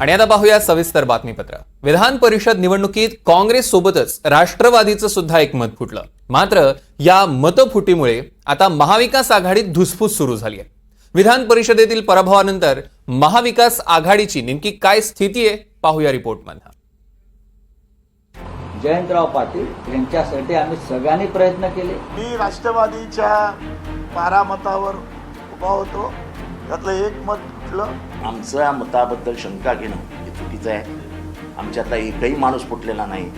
आणि आता पाहूया सविस्तर बातमीपत्र. विधान परिषद निवडणुकीत काँग्रेस सोबतच राष्ट्रवादीचं सुद्धा एक मत फुटलं. मात्र या मतफुटीमुळे आता महाविकास आघाडीत धुसफूस सुरू झाली आहे. विधान परिषदेतील पराभवानंतर महाविकास आघाडीची नेमकी काय स्थिती आहे पाहूया रिपोर्टमधनं जयंतराव पाटील यांच्यासाठी आम्ही सगळ्यांनी प्रयत्न केले. मी राष्ट्रवादीच्या बारा मतावर उभा होतो. त्यातलं एक मत फुटलं आमच्या मताबद्दल शंका घेणं हे चुकीचं आहे. आमच्यातला एकही माणूस फुटलेला नाही.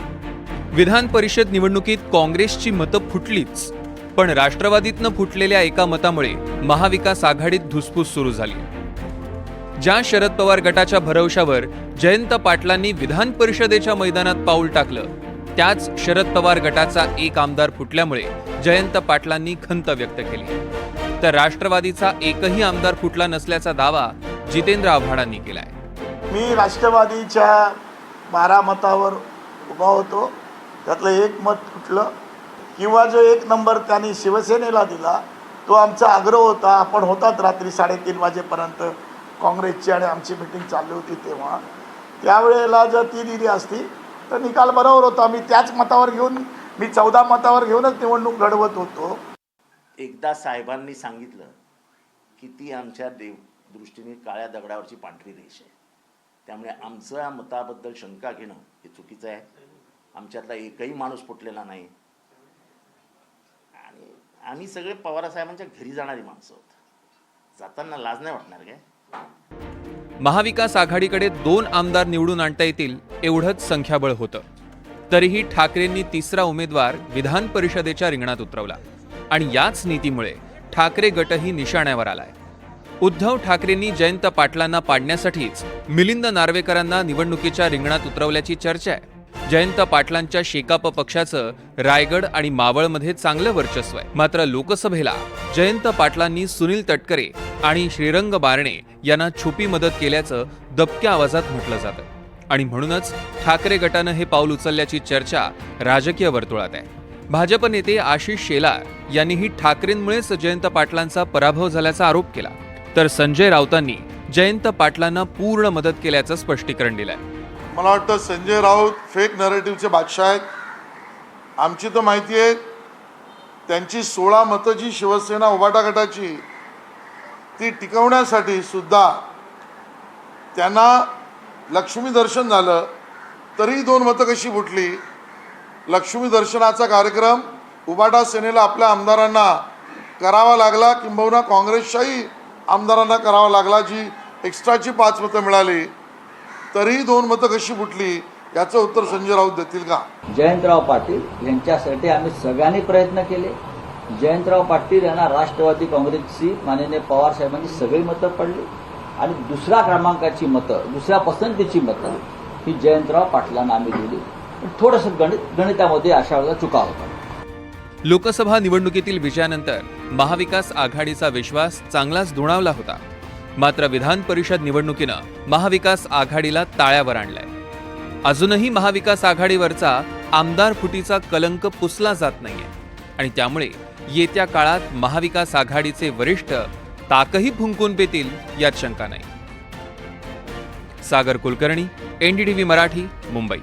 विधान परिषद निवडणुकीत काँग्रेसची मतं फुटलीच पण राष्ट्रवादीतनं फुटलेल्या एका मतामुळे महाविकास आघाडीत धुसफूस सुरू झाली. ज्या शरद पवार गटाच्या भरवशावर जयंत पाटलांनी विधान परिषदेच्या मैदानात पाऊल टाकलं त्याच शरद पवार गटाचा एक आमदार फुटल्यामुळे जयंत पाटलांनी खंत व्यक्त केली. तर राष्ट्रवादीचा एकही आमदार फुटला नसल्याचा दावा जितेंद्र आव्हाडांनी केलाय. मी राष्ट्रवादीच्या बारा मतावर उभा होतो. त्यातलं एक मत फुटलं. किंवा जो एक नंबर त्यांनी शिवसेनेला दिला तो आमचा आग्रह होता. आपण होतात रात्री साडेतीन वाजेपर्यंत काँग्रेसची आणि आमची मिटिंग चालली होती तेव्हा. त्यावेळेला जर ती दिली असती तर निकाल बरोबर होता. मी त्याच मतावर घेऊन मी चौदा मतावर घेऊनच निवडणूक लढवत होतो. एकदा साहेबांनी सांगितलं की ती आमच्या देव दृष्टीने काळ्या दगडावरची पांढरी रेष आहे. त्यामुळे आमचं मताबद्दल शंका घेणं हे चुकीचं आहे. आमच्यातला एकही माणूस फुटलेला नाही. आणि आम्ही सगळे पवारसाहेबांच्या घरी जाणारी माणसं आहोत. जाताना लाज नाही वाटणार काय? महाविकास आघाडीकडे दोन आमदार निवडून आणता येतील एवढंच संख्याबळ होतं. तरीही ठाकरेंनी तिसरा उमेदवार विधान परिषदेच्या रिंगणात उतरवला. आणि याच नीतीमुळे ठाकरे गटही निशाण्यावर आलाय. उद्धव ठाकरेंनी जयंत पाटलांना पाडण्यासाठीच मिलिंद नार्वेकरांना निवडणुकीच्या रिंगणात उतरवल्याची चर्चा आहे. जयंत पाटलांच्या शेकाप पक्षाचं रायगड आणि मावळमध्ये चांगलं वर्चस्व आहे. मात्र लोकसभेला जयंत पाटलांनी सुनील तटकरे आणि श्रीरंग बारणे यांना छुपी मदत केल्याचं दबक्या आवाजात म्हटलं जातं. आणि म्हणूनच ठाकरे गटानं हे पाऊल उचलल्याची चर्चा राजकीय वर्तुळात आहे. भाजप नेते आशिष शेलार यांनीही ठाकरेंमुळेच जयंत पाटलांचा पराभव झाल्याचा आरोप केला. तर संजय राऊतांनी जयंत पाटलांना पूर्ण मदत केल्याचं स्पष्टीकरण दिलंय. मला वाटतं संजय राऊत फेक नरेटिव्हचे बादशाह आहेत. आमची तर माहिती आहे त्यांची सोळा मतं जी शिवसेना उभाटा गटाची ती टिकवण्यासाठी सुद्धा त्यांना लक्ष्मी दर्शन झालं तरी दोन मतं कशी फुटली लक्ष्मी दर्शनाचा कार्यक्रम उबाटा सेनेला आपल्या आमदारांना करावा लागला. किंबहुना काँग्रेसच्याही आमदारांना करावा लागला जी एक्स्ट्राची पाच मतं मिळाली. तरीही दोन मतं कशी फुटली याचं उत्तर संजय राऊत देतील का? जयंतराव पाटील यांच्यासाठी आम्ही सगळ्यांनी प्रयत्न केले. जयंतराव पाटील यांना राष्ट्रवादी काँग्रेसची माननीय पवार साहेबांची सगळी मतं पडली. आणि दुसऱ्या क्रमांकाची मतं दुसऱ्या पसंतीची मतं ही जयंतराव पाटलांना आम्ही दिली. थोडंसं गणित गणितामध्ये अशा वेळेला चुका होतात. लोकसभा निवडणुकीतील विजयानंतर महाविकास आघाडीचा विश्वास चांगलाच धुणावला होता. मात्र विधान परिषद निवडणुकीनं महाविकास आघाडीला ताळ्यावर आणलाय. अजूनही महाविकास आघाडीवरचा आमदार फुटीचा कलंक पुसला जात नाहीये. आणि त्यामुळे येत्या काळात महाविकास आघाडीचे वरिष्ठ ताकही फुंकून पेतील यात शंका नाही. सागर कुलकर्णी एनडीटीव्ही मराठी मुंबई.